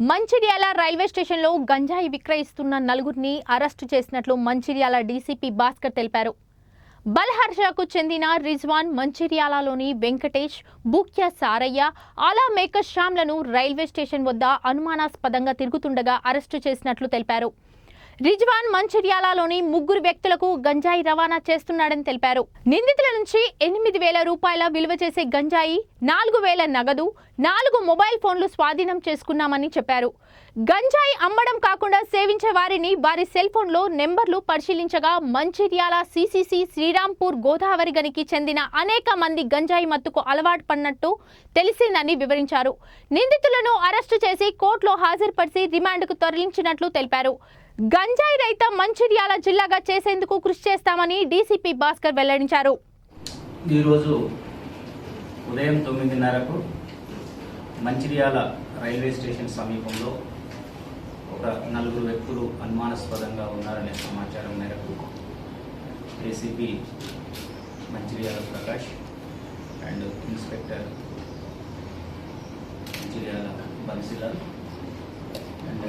Mancherial railway స్టేషన్లో గంజాయి విక్రయిస్తున్న నలుగురిని అరెస్టు చేసినట్లు మంచిర్యాల డీసీపీ భాస్కర్ తెలిపారు. బల్హర్షకు చెందిన రిజ్వాన్ మంచిర్యాలలోని వెంకటేష్ బుక్య సారయ్య ఆలా మేకర్ శ్యామ్లను రైల్వే స్టేషన్ వద్ద అనుమానాస్పదంగా తిరుగుతుండగా అరెస్టు చేసినట్లు తెలిపారు. రిజ్వాన్ మంచిర్యాలలోని ముగ్గురు వ్యక్తులకు గంజాయి రవాణా చేస్తున్నాడని తెలిపారు. నిందితుల నుంచి ఎనిమిది వేల రూపాయల విలువ చేసే గంజాయి నాలుగు వేల నగదు నాలుగు మొబైల్ ఫోన్లు స్వాధీనం చేసుకున్నామని చెప్పారు. గంజాయి అమ్మడం కాకుండా సేవించే వారిని వారి సెల్ ఫోన్లో నెంబర్లు పరిశీలించగా మంచిర్యాల సిసిసి శ్రీరాంపూర్ గోదావరి గనికి చెందిన అనేక మంది గంజాయి మత్తుకు అలవాటు పడినట్టు తెలిసిందని వివరించారు. నిందితులను అరెస్టు చేసి కోర్టులో హాజరుపరిచి రిమాండ్కు తరలించినట్లు తెలిపారు. గంజాయి రైత మంచిర్యాల జిల్లాగా చేసేందుకు కృషి చేస్తామని డీసీపీ భాస్కర్ వెల్లడించారు. ఈరోజు ఉదయం తొమ్మిదిన్నరకు మంచిర్యాల రైల్వే స్టేషన్ సమీపంలో ఒక నలుగురు వ్యక్తులు అనుమానాస్పదంగా ఉన్నారనే సమాచారం మేరకు ACP Mancherial Prakash and inspector Mancherial Bansilal and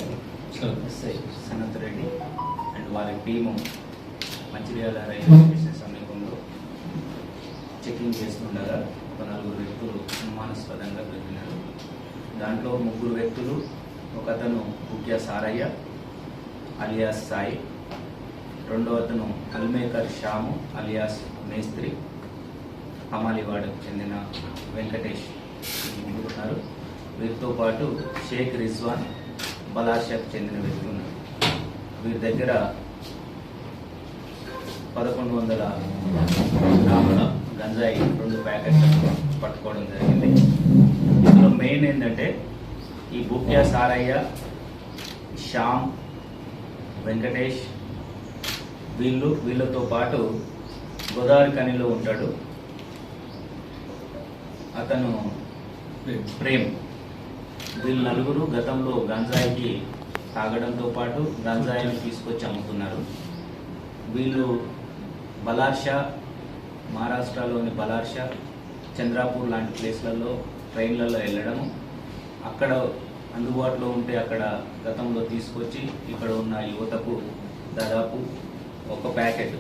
SI Sanath Reddy and వారి టీము మంచిర్యాల రైల్వే స్టేషన్ సమీపంలో చెకింగ్ చేస్తుండగా ఒక నలుగురు వ్యక్తులు అనుమానాస్పదంగా దొరికినారు దాంట్లో ముగ్గురు వ్యక్తులు ఒక అతను ముఖ్య సారయ్య అలియాస్ సాయి రెండో అతను అల్మేకర్ షాము అలియాస్ మేస్త్రి హమాలివాడకు చెందిన వెంకటేష్ ఉన్నారు. వీరితో పాటు షేక్ రిజ్వాన్ బలాషాకు చెందిన వ్యక్తి ఉన్నారు వీరి దగ్గర పదకొండు వందల గ్రాముల గంజాయి రెండు ప్యాకెట్లు పట్టుకోవడం జరిగింది. ఇందులో మెయిన్ ఏంటంటే ఈ బుక్యా సారయ్య శ్యామ్ వెంకటేష్ వీళ్ళు వీళ్ళతో పాటు గోదావరి కనిలో ఉంటాడు. అతను ప్రేమ్. వీళ్ళు నలుగురు గతంలో గంజాయికి తాగడంతో పాటు గంజాయిని తీసుకొచ్చి అమ్ముతున్నారు. వీళ్ళు బలార్షా మహారాష్ట్రలోని బలార్షా చంద్రాపూర్ లాంటి ప్లేస్లలో ట్రైన్లలో వెళ్ళడం అక్కడ అందుబాటులో ఉంటే అక్కడ గతంలో తీసుకొచ్చి ఇక్కడ ఉన్న యువతకు దాదాపు ఒక ప్యాకెట్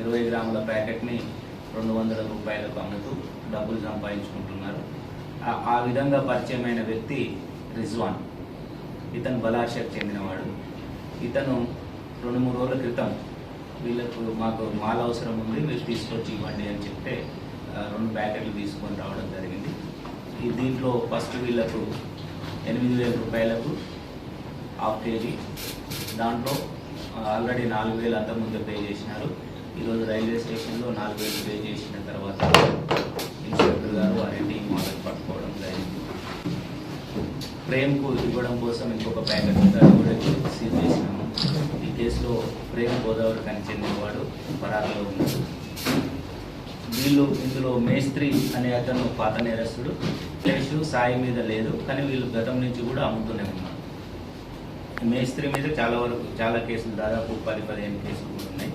ఇరవై గ్రాముల ప్యాకెట్ని రెండు వందల రూపాయలకు అమ్ముతూ డబ్బులు సంపాదించుకుంటున్నారు. ఆ- విధంగా పరిచయమైన వ్యక్తి రిజ్వాన్. ఇతను బలాషకు చెందినవాడు. ఇతను రెండు మూడు రోజుల క్రితం వీళ్ళకు మాకు మాల అవసరం ఉంది మీరు తీసుకొచ్చి ఇవ్వండి అని చెప్తే రెండు ప్యాకెట్లు తీసుకొని రావడం జరిగింది. ఈ దీంట్లో ఫస్ట్ వీళ్ళకు ఎనిమిది వేల రూపాయలకు హాఫ్ కేజీ. దాంట్లో ఆల్రెడీ నాలుగు వేలు అంతకుముందు పే చేసినారు. ఈరోజు రైల్వే స్టేషన్లో నాలుగు వేలు పే చేసిన తర్వాత ఇన్స్పెక్టర్ గారు వారి టీం వాళ్ళకి పట్టుకోవడం జరిగింది ప్రేమ్కు ఇవ్వడం కోసం ఇంకొక ప్యాకెట్ ఉంది కూడా సీల్ సీజ్ చేసినాము. ఈ కేసులో ప్రేమ్ గోదావరి కానీ చెందినవాడు పరారులో ఉన్నాడు. వీళ్ళు ఇందులో మేస్త్రి అనే అతను పాత నేరస్తుడు. కేసు సాయి మీద లేదు కానీ వీళ్ళు గతం నుంచి కూడా అమ్ముతూనే ఉన్నారు. మేస్త్రి మీద చాలా వరకు చాలా కేసులు దాదాపు పది పదిహేను కేసులు కూడా ఉన్నాయి.